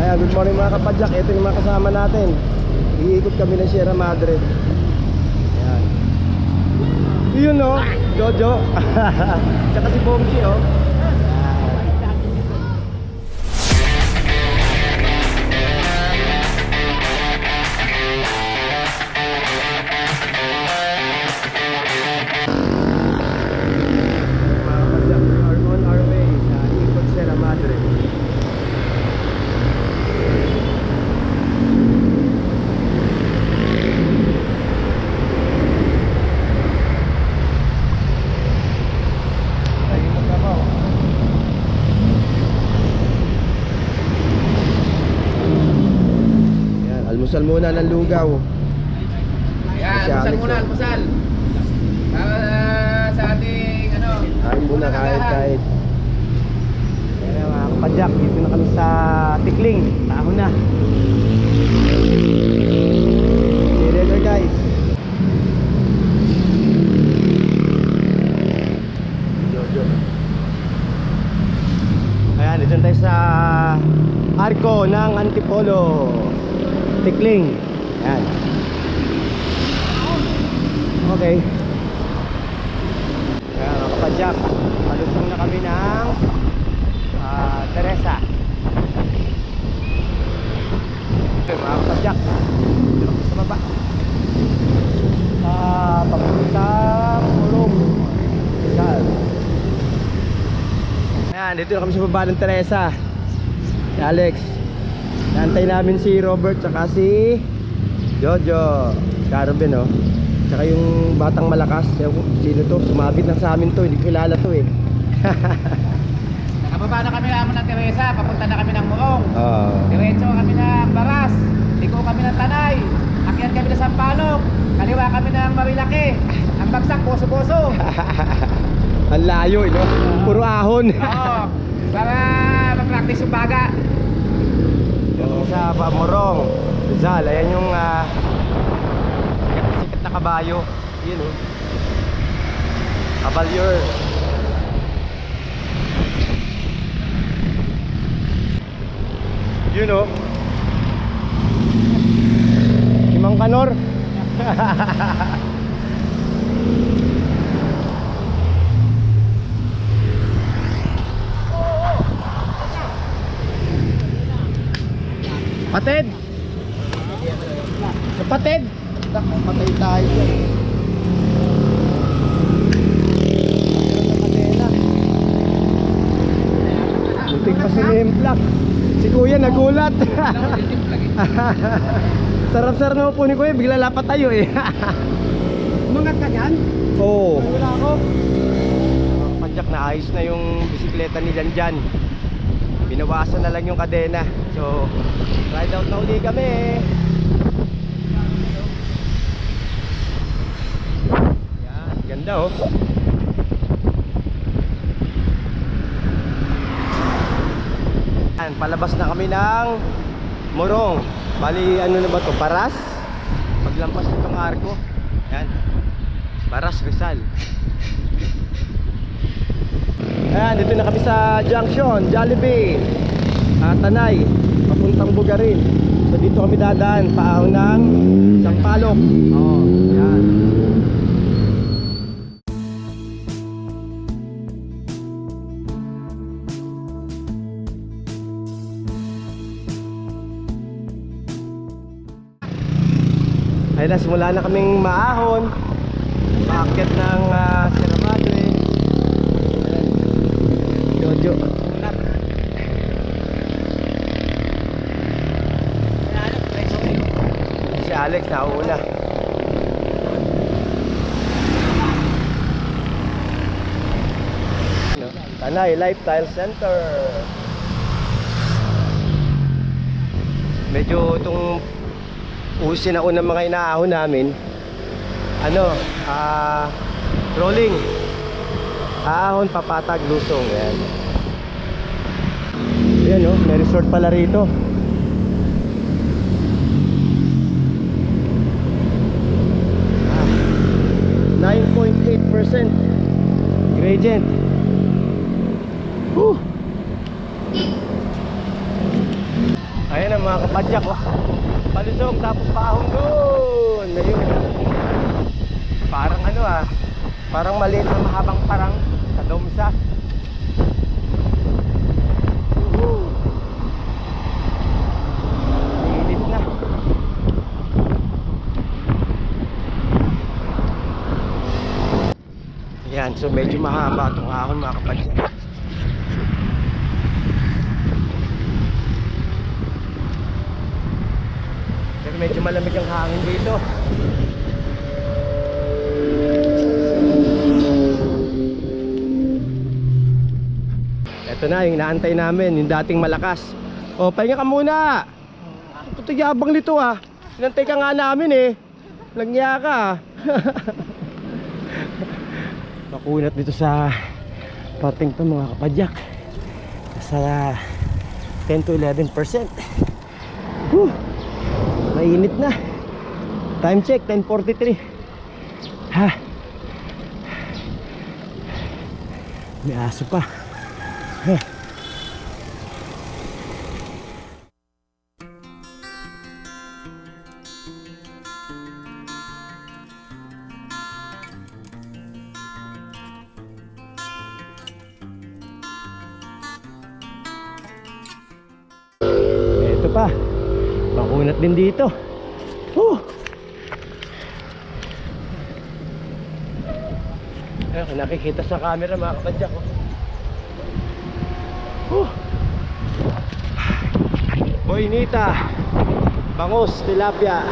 Ayan, good morning mga kapadyak. Ito yung mga kasama natin. Iikot kami ng Sierra Madre. Ayan. Yun no, Jojo. Tsaka si Bomchi oh. Muna ng lugaw. Yan, Si almusal Alex, muna, oh. almusal. Para ah, sa ating ano. Kain muna, kain, kain. Yan mga kapadyak, dito na kami sa Tikling. Taho na. See later guys. Ayan, dito tayo sa Arco ng Antipolo. Tikling. Ayan. Okay. Kaya mga kapadyak, palusong na kami ng ah, Teresa. Okay, mga kapadyak, sa baba. Sa papuntang Pulong. Rizal. Ayan, dito na kami sa baba ng Teresa. Si Alex. Nantay namin si Robert tsaka si Jojo. Carmen, oh. Tsaka yung batang malakas. Sino to? Sumabit lang sa amin to. Hindi kilala to eh. Nakababa na kami naman ng Teresa, papunta na kami ng Muong. Oo. Diretso kami ng Baras, liko kami ng Tanay, akyat kami ng Sampalok, kaliwa kami ng Marilaki. Ang bagsak, poso-poso. Ang layo, eh, no? Puro ahon. Oo, para mag-practice yung baga. Sa Pamorong, Rizal, ayan yung ah, sikat na sikat na kabayo. Yun oh. Cavalier. Yun oh. Si Mang Kanor. Patid. Kapatid. Patay tayo. Muntik pa si Limplak. Si Kuya nagulat. Sarap-sarap na po ni Kuya, bigla lapat tayo eh. Umangat ka dyan? Oo. Wala ako. Padyak na ayos na yung bisikleta ni Janjan. Binawasan na lang yung kadena. So, ride out na uli kami. Yan, ganda oh. Yan, palabas na kami ng Morong. Bali, ano na ba to? Paras? Paglampas nitong arko. Yan. Paras Rizal. Ayan, dito na kami sa junction, Jollibee. Ah, Tanay, papuntang Bugarin. So dito kami dadaan, paahon ng Sampalok. Oo, yan. Ayun na, simula na kaming maahon. Maakyat ng uh, Sierra Madre. Ayan. Jojo. Si Alex nauna. Tanay Lifestyle Center. Medyo itong usin ako ng mga inaahon namin. Ano, ah, rolling. Ahon, papatag, lusong. Yan. Yan oh, may resort pala rito. 9.8% gradient. Whew. Ayan mga kapadyak oh. Palusog tapos paahon doon. Ayun. Parang ano ah. Parang maliit na mahabang parang sa domsa. Woohoo! Init na. Yan, so medyo mahaba itong ahon mga kapadyak. Pero medyo malamig ang hangin dito. Ito na yung inaantay namin, yung dating malakas. O, pahinga ka muna. Ito yabang nito ah. Inantay ka nga namin eh. Langya ka Makunat dito sa parting to mga kapadyak. Sa 10 to 11%. Whew. Mainit na. Time check, 10.43. Ha. May aso pa. Ha. Pa. Makunat din dito. Huh. Ayan, nakikita sa camera mga kapadyak ko. Huh. Boynita. Bangus, tilapia.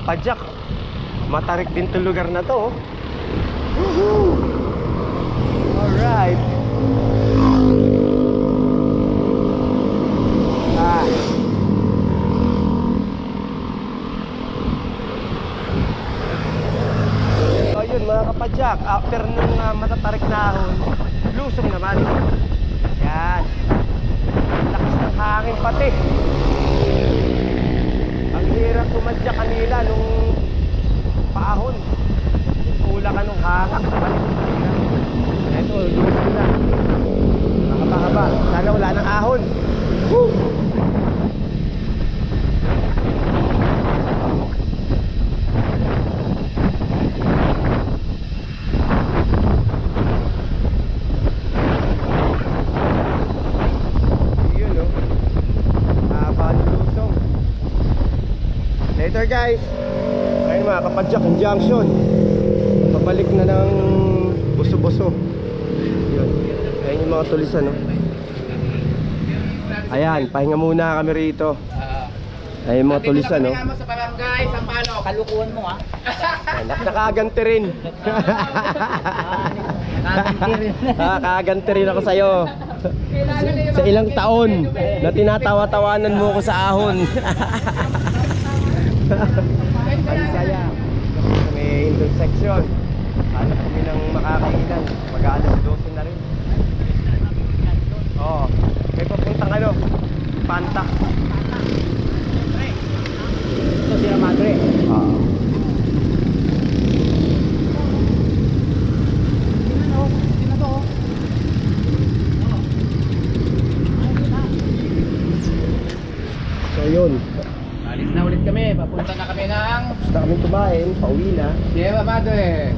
Kapadyak. Matarik din to lugar na to. oh. Woohoo! Alright. Ah. So yun after nung uh, matatarik na ahon, lusong naman. Yan. Lakas ng hangin pati. Hirap tumadya kanila nung paahon. Pula ka nung hangak. Ito, lusong na. Mahaba-haba. Sana wala ng ahon. Woo! Yun oh. Haba ng lusong. Later guys. Ayun mga kapadyak, junction. Pabalik na ng buso-buso. Yun. Ayun yung mga tulisan no. Ayan, pahinga muna kami rito. Ayun yung mga tulisan no. mo sa barangay, Sampalo. Kalukuhan mo ah. Anak, nakaganti rin. Nakaganti rin. Nakaganti rin ako sa'yo. Sa ilang taon na tinatawa-tawanan mo ko sa ahon. Ang saya. May intersection. Hanap kami ng makakainan. Mag-aalas 12 na rin. Oo. May papuntang ano? Panta. Ito sila madre. Oo. So yun. Alis na ulit kami. Papunta na kami ng Gusto kami kumain. Pauwi na. Sierra Madre.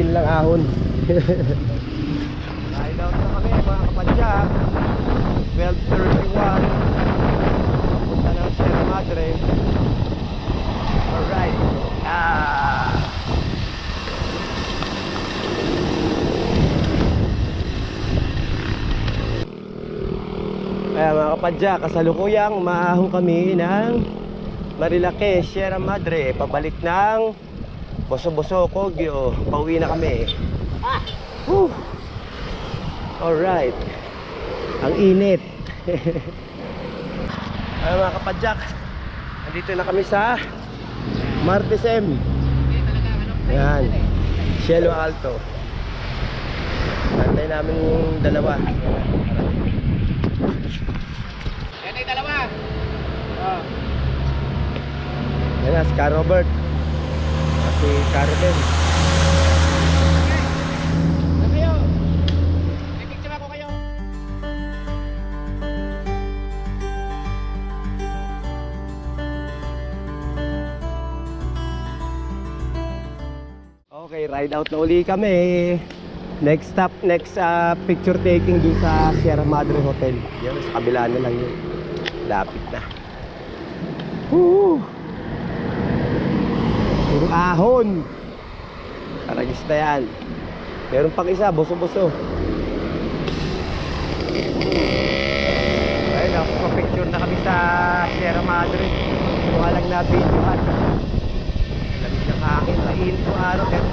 Konti lang ahon. Ride out na kami mga kapadya. 12.31. Punta ng Sierra Madre. Alright. Ah. Kaya mga kapadya, kasalukuyang umaahon kami ng Marilake, Sierra Madre, pabalik ng Boso-boso, Kogi, oh. Pauwi na kami, eh. Whew. Alright. Ang init. Ay, mga kapadyak. Nandito na kami sa Martes M. Yan. Cielo Alto. Nantay namin yung dalawa. Yan ay dalawa. Oh. Yan na, Scar Robert. Kasi Carmen. Okay, ride out na uli kami. Next stop, next ah, picture taking dun sa Sierra Madre Hotel. Yan, sa kabila na lang yun. Lapit na. Woo! Puro ahon. Karagista yan. Meron pang isa, boso-boso. Ayun, nakapicture na kami sa Sierra Madre. Mukha lang na videohan. Lamig ng hangin, mainit yung araw, pero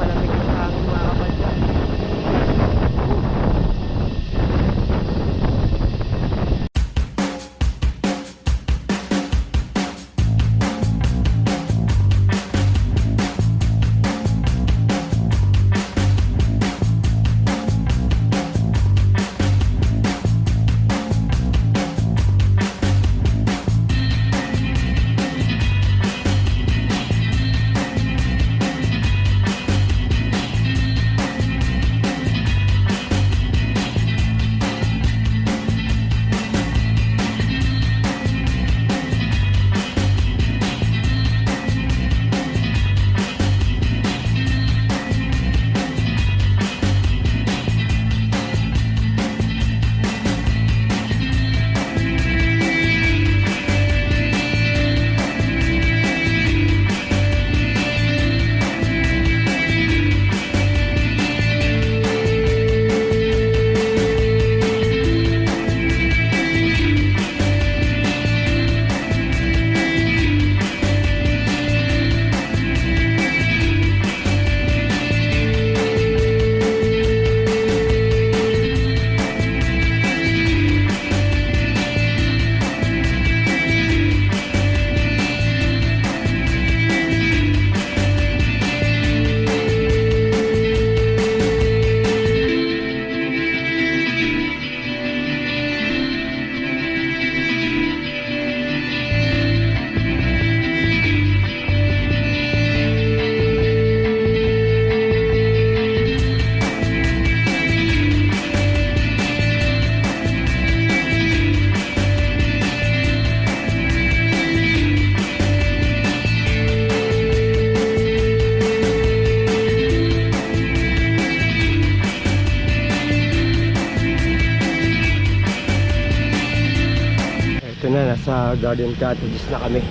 Garden Cottages na kami.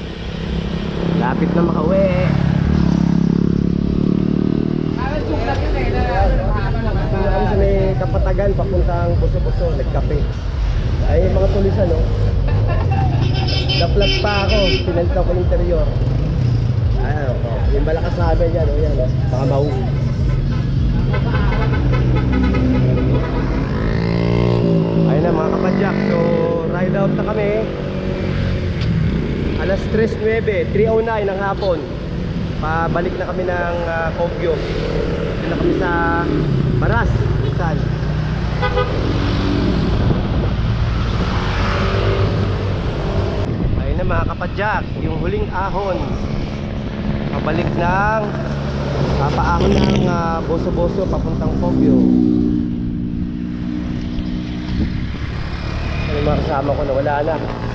Lapit na makauwi. Na- na kami sa may kapatagan, papuntang Puso-Puso, nagkape. Ay, mga tulisan, no? Naplag pa ako, pinalitan ko interior. Ay, ano, oh, yung malakas sa amin yan, oh, yan, oh. Baka mauwi. Ayun na mga kapadyak, so ride out na kami. Alas 3.09, 3.09 ng hapon. Pabalik na kami ng uh, Kogyo. Dito na kami sa Baras, Rizal. Ayun na mga kapadyak, yung huling ahon. Pabalik ng papaahon ng uh, boso-boso papuntang Kogyo. Ano yung mga kasama ko na wala na.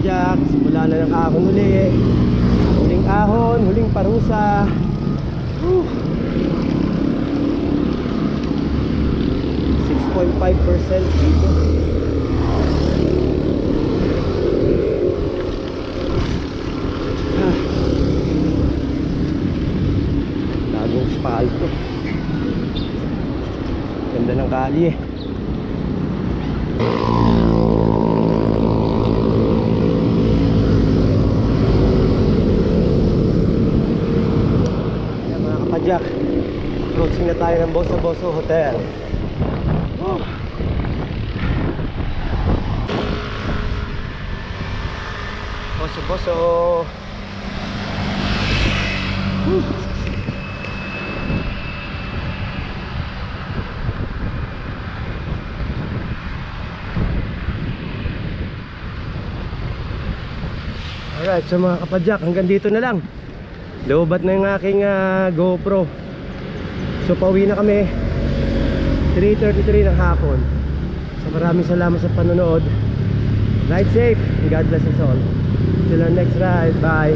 Kapadyak, simula na ng ahon uli. Huling ahon, huling parusa. Whew. 6.5% dito. Ah. Bagong spalto. Ganda ng kalye. Yan kapadyak. Approaching na tayo ng Boso Boso Hotel. Oh. Boso Boso. Alright, so mga kapadyak, hanggang dito na lang. Lobat na yung aking ah, GoPro. So pauwi na kami. 3.33 ng hapon. So maraming salamat sa panonood. Ride safe God bless us all. Till our next ride. Bye.